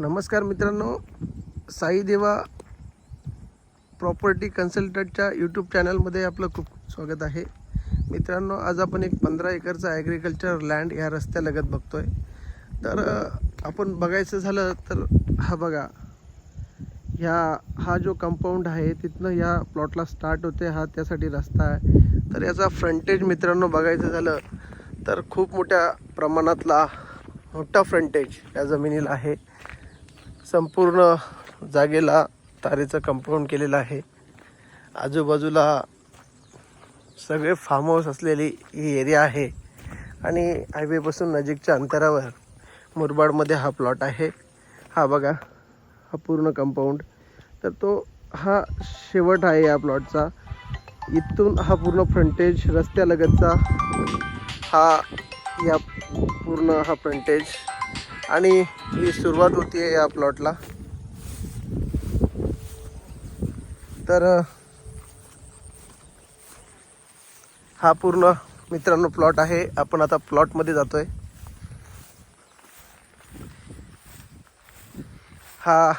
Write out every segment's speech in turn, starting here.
नमस्कार मित्रांनो साई देवा प्रॉपर्टी कन्सल्टंटच्या यूट्यूब चॅनलमध्ये आपलं खूप स्वागत आहे. मित्रांनो आज आपण एक पंधरा एकरचा ॲग्रिकल्चर लँड ह्या रस्त्यालगत बघतोय. तर आपण बघायचं झालं तर हा बघा ह्या हा जो कंपाऊंड आहे तिथनं या प्लॉटला स्टार्ट होते हा त्यासाठी रस्ता आहे. तर याचा फ्रंटेज मित्रांनो बघायचं झालं तर खूप मोठ्या प्रमाणातला मोठा फ्रंटेज या जमिनीला आहे. संपूर्ण जागेला तारेचं कंपाऊंड केलेलं आहे. आजूबाजूला सगळे फार्म हाऊस असलेली ही एरिया आहे. आणि हायवेपासून नजीकच्या अंतरावर मुरबाडमध्ये हा प्लॉट आहे. हा बघा हा पूर्ण कंपाऊंड तर तो हा शेवट आहे या प्लॉटचा इथून हा पूर्ण फ्रंटेज रस्त्यालगतचा हा या पूर्ण हा फ्रंटेज आणि ही सुरुवात होती या प्लॉटला तर हा पूर्ण मित्रांनो प्लॉट आहे. आपण आता प्लॉटमध्ये जातोय. हा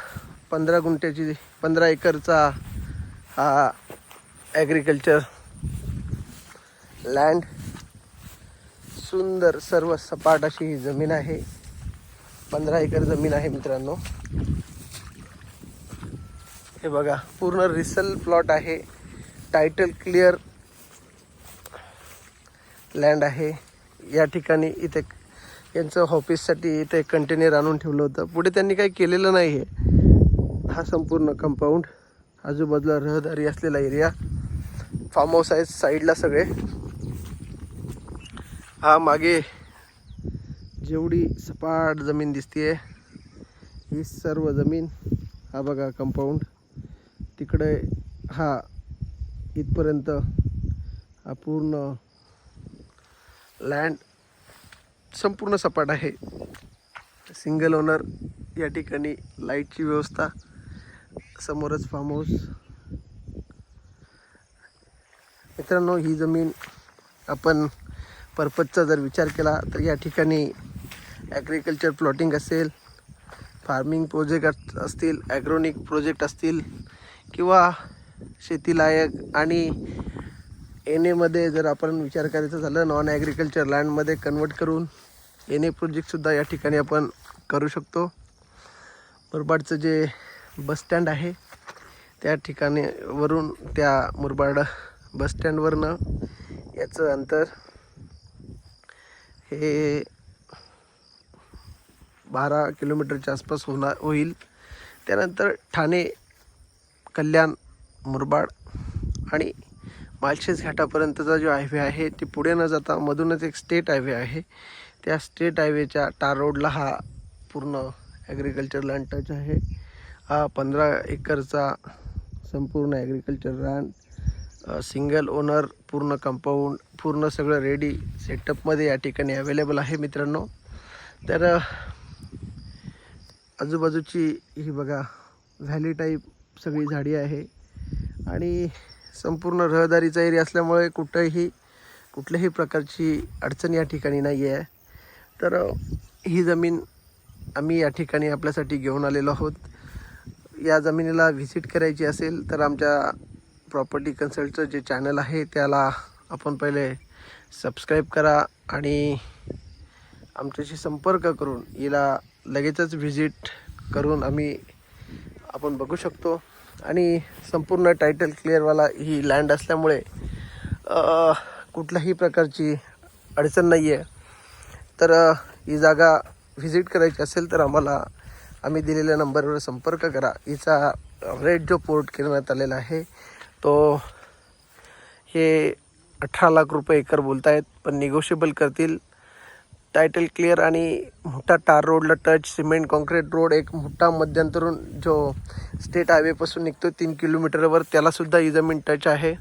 पंधरा गुंठ्याची पंधरा एकरचा हा ॲग्रिकल्चर लँड सुंदर सर्व सपाट अशी ही जमीन आहे. पंधरा एकर जमीन आहे मित्रांनो. हे बघा पूर्ण रिसल प्लॉट आहे. टायटल क्लिअर लँड आहे. या ठिकाणी इथे यांचं ऑफिससाठी इथे कंटेनर आणून ठेवलं होतं. पुढे त्यांनी काही केलेलं नाही आहे हा संपूर्ण कंपाऊंड आजूबाजूला रहदारी असलेला एरिया फार्म हाऊस आहे साईडला सगळे. हा मागे जेवढी सपाट जमीन दिसते ही सर्व जमीन हा बघा कंपाऊंड तिकडे हा इथपर्यंत हा पूर्ण लँड संपूर्ण सपाट आहे. सिंगल ओनर या ठिकाणी लाईटची व्यवस्था समोरच फार्म हाऊस मित्रांनो ही जमीन आपण पर्पजचा जर विचार केला तर या ठिकाणी ॲग्रिकल्चर प्लॉटिंग असेल फार्मिंग प्रोजेक्ट असतील ॲग्रोनिक प्रोजेक्ट असतील किंवा शेतीलायक आणि एन एमध्ये जर आपण विचार करायचा झालं नॉन ॲग्रिकल्चर लँडमध्ये कन्वर्ट करून एन ए प्रोजेक्टसुद्धा या ठिकाणी आपण करू शकतो. मुरबाडचं जे बसस्टँड आहे त्या ठिकाणी वरून त्या मुरबाड बसस्टँडवरनं याचं अंतर हे बारा किलोमीटरच्या आसपास होणार होईल. त्यानंतर ठाणे कल्याण मुरबाड आणि मालशेज घाटापर्यंतचा जो हायवे आहे ते पुढे न जाता मधूनच एक स्टेट हायवे आहे. त्या स्टेट हायवेच्या टार रोडला हा पूर्ण ॲग्रिकल्चर लँड टच आहे. हा पंधरा एकरचा संपूर्ण ॲग्रिकल्चर लँड सिंगल ओनर पूर्ण कंपाऊंड पूर्ण सगळं रेडी सेटअपमध्ये या ठिकाणी अवेलेबल आहे मित्रांनो. तर आजूबाजूची ही बघा व्हॅली टाईप सगळी झाडी आहे. आणि संपूर्ण रहदारीचा एरिया असल्यामुळे कुठंही कुठल्याही प्रकारची अडचण या ठिकाणी नाही आहे तर ही जमीन आम्ही या ठिकाणी आपल्यासाठी घेऊन आलेलो आहोत. या जमिनीला व्हिजिट करायची असेल तर आमच्या प्रॉपर्टी कन्सल्टचं जे चॅनल आहे त्याला आपण पहिले सबस्क्राईब करा आणि आमच्याशी संपर्क करून हिला लगेचच व्हिजिट करून आम्ही आपण बघू शकतो. आणि संपूर्ण टायटल क्लिअरवाला ही लँड असल्यामुळे कुठल्याही प्रकारची अडचण नाही आहे तर ही जागा व्हिजिट करायची असेल तर आम्हाला आम्ही दिलेल्या नंबरवर संपर्क करा. हिचा रेट जो पोर्ट करण्यात आलेला आहे तो हे अठरा लाख रुपये एकर बोलतायत पण निगोशिएबल करतील. टायटल क्लिअर आणि मोठा टार रोडला टच सिमेंट कॉन्क्रीट रोड एक मोठा मध्यंतरून जो स्टेट हायवेपासून निघतो तीन किलोमीटरवर त्यालासुद्धा ही जमीन टच आहे.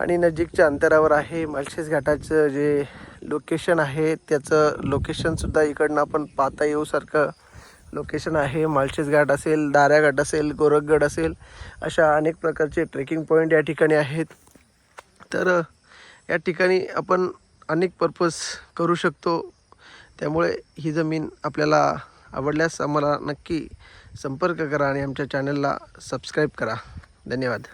आणि नजीकच्या अंतरावर आहे मालशेज घाटाचं जे लोकेशन आहे त्याचं लोकेशनसुद्धा इकडनं आपण पाहता येऊसारखं लोकेशन आहे. मालशेज घाट असेल दाऱ्या घाट असेल गोरखगड असेल अशा अनेक प्रकारचे ट्रेकिंग पॉईंट या ठिकाणी आहेत. तर या ठिकाणी आपण अनेक पर्पज करू शकतो. त्यामुळे ही जमीन आपल्याला आवडल्यास आम्हाला नक्की संपर्क करा आणि आमच्या चॅनलला सबस्क्राईब करा. धन्यवाद.